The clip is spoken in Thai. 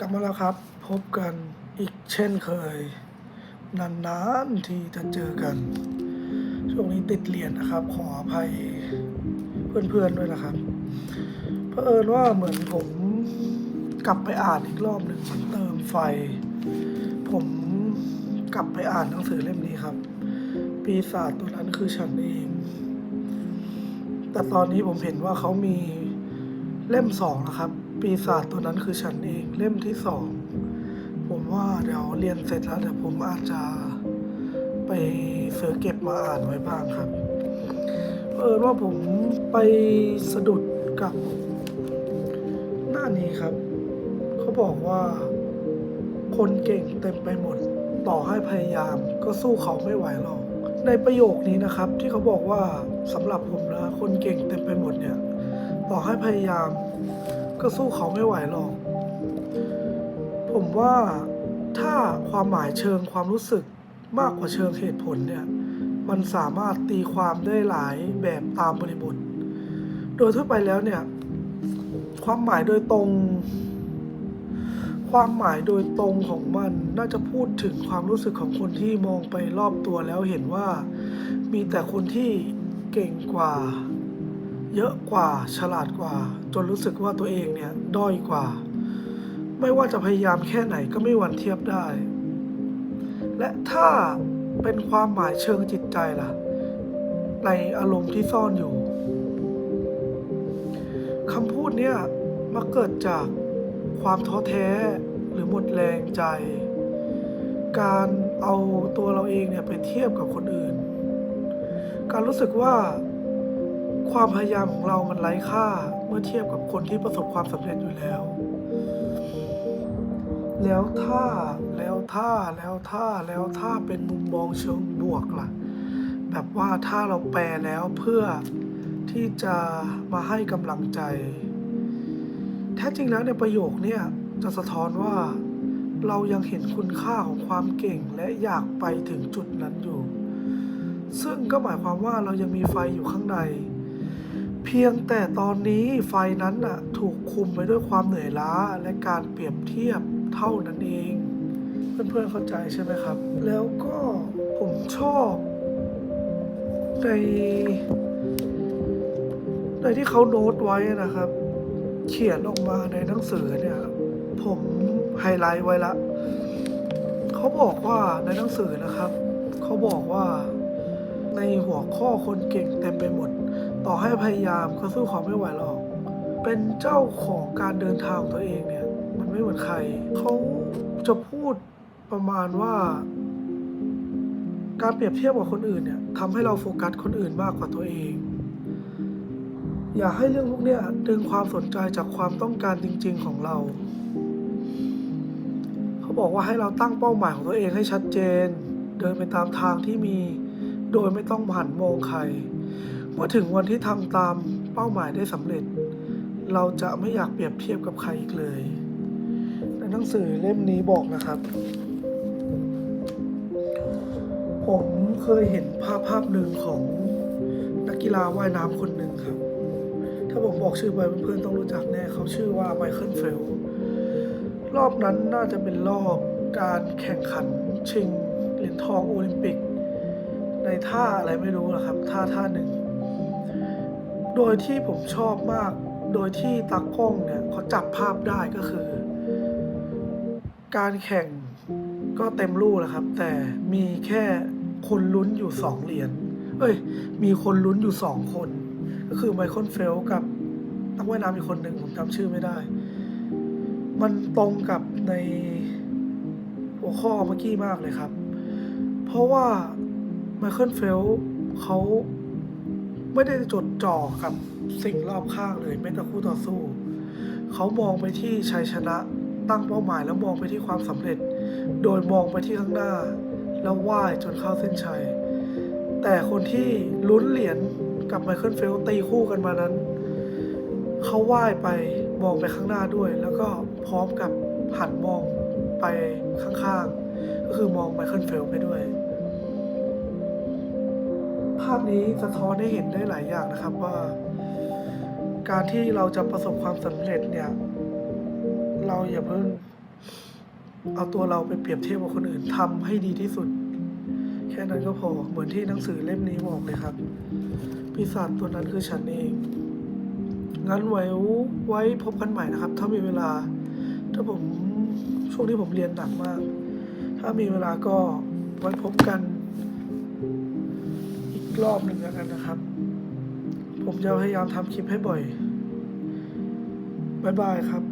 กลับมาแล้วครับ พบกันอีกเช่นเคย นานๆที่จะเจอกัน ช่วงนี้ติดเรียนนะครับ ขออภัยเพื่อนๆด้วยนะครับเพราะเอิญว่าเหมือนผมกลับไปอ่านอีกรอบหนึ่งเติมไฟ ผมกลับไปอ่านหนังสือเล่มนี้ครับ ปีศาจตัวนั้นคือฉันเอง แต่ตอนนี้ผมเห็นว่าเขามีเล่มสองนะครับ ปีศาจตัวนั้นคือฉันเองเล่มที่สองผมว่าเดี๋ยวเรียนเสร็จแล้วเดี๋ยวผมอาจจะไปซื้อเก็บมาอ่านไว้บ้างครับ เออว่าผมไปสะดุดกับ หน้านี้ครับ เขาบอกว่าคนเก่งเต็มไปหมด ต่อให้พยายามก็สู้เขาไม่ไหวหรอก ในประโยคนี้นะครับ ที่เขาบอกว่าสำหรับผมนะคนเก่งเต็มไปหมดเนี่ย ต่อให้พยายาม ก็สู้เขาไม่ไหวหรอก ผมว่าถ้าความหมายเชิงความรู้สึกมากกว่าเชิงเหตุผลเนี่ย มันสามารถตีความได้หลายแบบตามบริบท โดยทั่วไปแล้วเนี่ย ความหมายโดยตรง ความหมายโดยตรงของมันน่าจะพูดถึงความรู้สึกของคนที่มองไปรอบตัวแล้วเห็นว่า มีแต่คนที่เก่งกว่า เยอะกว่าฉลาดกว่า จนรู้สึกว่าตัวเองเนี่ยด้อยกว่า ไม่ว่าจะพยายามแค่ไหนก็ไม่หวันเทียบได้ และถ้าเป็นความหมายเชิงจิตใจล่ะ ในอารมณ์ที่ซ่อนอยู่คำพูดเนี่ยมาเกิดจากความท้อแท้หรือหมดแรงใจ การเอาตัวเราเองเนี่ยไปเทียบกับคนอื่น การรู้สึกว่า ความพยายามของเรามันไร้ค่าเมื่อเทียบกับคนที่ประสบความสำเร็จอยู่แล้ว แล้วถ้าแล้วถ้าแล้วถ้าแล้วถ้าเป็นมุมมองเชิงบวกล่ะ แบบว่าถ้าเราแปลแล้วเพื่อที่จะมาให้กำลังใจ แท้จริงแล้วในประโยคเนี่ยจะสะท้อนว่าเรายังเห็นคุณค่าของความเก่งและอยากไปถึงจุดนั้นอยู่ ซึ่งก็หมายความว่าเรายังมีไฟอยู่ข้างใน เพียงแต่ตอนนี้ไฟนั้นน่ะถูกคุมไปด้วยความเหนื่อยล้าและการเปรียบเทียบเท่านั้นเอง เพื่อนๆเข้าใจใช่ไหมครับ แล้วก็ผมชอบในในที่เขาโน้ตไว้นะครับ เขียนออกมาในหนังสือเนี่ย ผมไฮไลท์ไว้ละเขาบอกว่าในหนังสือนะครับ เขาบอกว่าในหัวข้อคนเก่งเต็มไปหมด ต่อให้พยายามก็สู้เขาไม่ไหวหรอก เป็นเจ้าของการเดินทางของตัวเองเนี่ย มันไม่เหมือนใคร เขาจะพูดประมาณว่า การเปรียบเทียบกับคนอื่นเนี่ยทำให้เราโฟกัสคนอื่นมากกว่าตัวเอง อย่าให้เรื่องพวกนี้ดึงความสนใจจากความต้องการจริง ๆของเรา เขาบอกว่าให้เราตั้งเป้าหมายของตัวเองให้ชัดเจน เดินไปตามทางที่มี โดยไม่ต้องหันมองใคร มื่อถึงวันที่ทำตามเป้าหมายได้สำเร็จ เราจะไม่อยากเปรียบเทียบกับใครอีกเลยในหนังสือเล่มนี้บอกนะครับ ผมเคยเห็นภาพภาพหนึ่งของนักกีฬาว่ายน้ำคนหนึ่งครับ ถ้าผมบอกชื่อไปเพื่อนๆต้องรู้จักแน่เขาชื่อว่าไมเคิลเฟลป์รอบนั้นน่าจะเป็นรอบการแข่งขันชิงเหรียญทองโอลิมปิก ในท่าอะไรไม่รู้นะครับ ท่าท่าหนึ่ง โดยที่ผมชอบมาก โดยที่ตากล้องเนี่ยเขาจับภาพได้ก็คือ การแข่งก็เต็มรูแล้วครับ แต่มีแค่คนลุ้นอยู่สองเหรียญ เอ้ย มีคนลุ้นอยู่สองคน ก็คือไมเคิลเฟลกับนักว่ายน้ำอีกคนหนึ่งผมจำชื่อไม่ได้ มันตรงกับในหัวข้อเมื่อกี้มากเลยครับ เพราะว่าไมเคิลเฟลเขา ไม่ได้จดจ่อกับสิ่งรอบข้างเลยแม้แต่คู่ต่อสู้ เขามองไปที่ชัยชนะตั้งเป้าหมายแล้วมองไปที่ความสำเร็จ โดยมองไปที่ข้างหน้า แล้วว่ายจนเข้าเส้นชัย แต่คนที่ลุ้นเหรียญกับไมเคิลเฟลป์ตีคู่กันมานั้น เขาว่ายไปมองไปข้างหน้าด้วย แล้วก็พร้อมกับหันมองไปข้างๆ ก็คือมองไมเคิลเฟลป์ไปด้วยาพนี้สะท้อนให้เห็นได้หลายอย่างนะครับว่า การที่เราจะประสบความสำเร็จเนี่ย เราอย่าเพิ่งเอาตัวเราไปเปรียบเทียบกับคนอื่นทำให้ดีที่สุด แค่นั้นก็พอเหมือนที่หนังสือเล่มนี้บอกเลยครับปีศาจตัวนั้นคือฉันเองงั้นไว้ไว้พบกันใหม่นะครับ ถ้ามีเวลา ถ้าผมช่วงนี้ผมเรียนหนักมาก ถ้ามีเวลาก็ไว้พบกัน รอบหนึ่งแล้วกันนะครับ ผมจะพยายามทำคลิปให้บ่อย บ๊ายบายครับ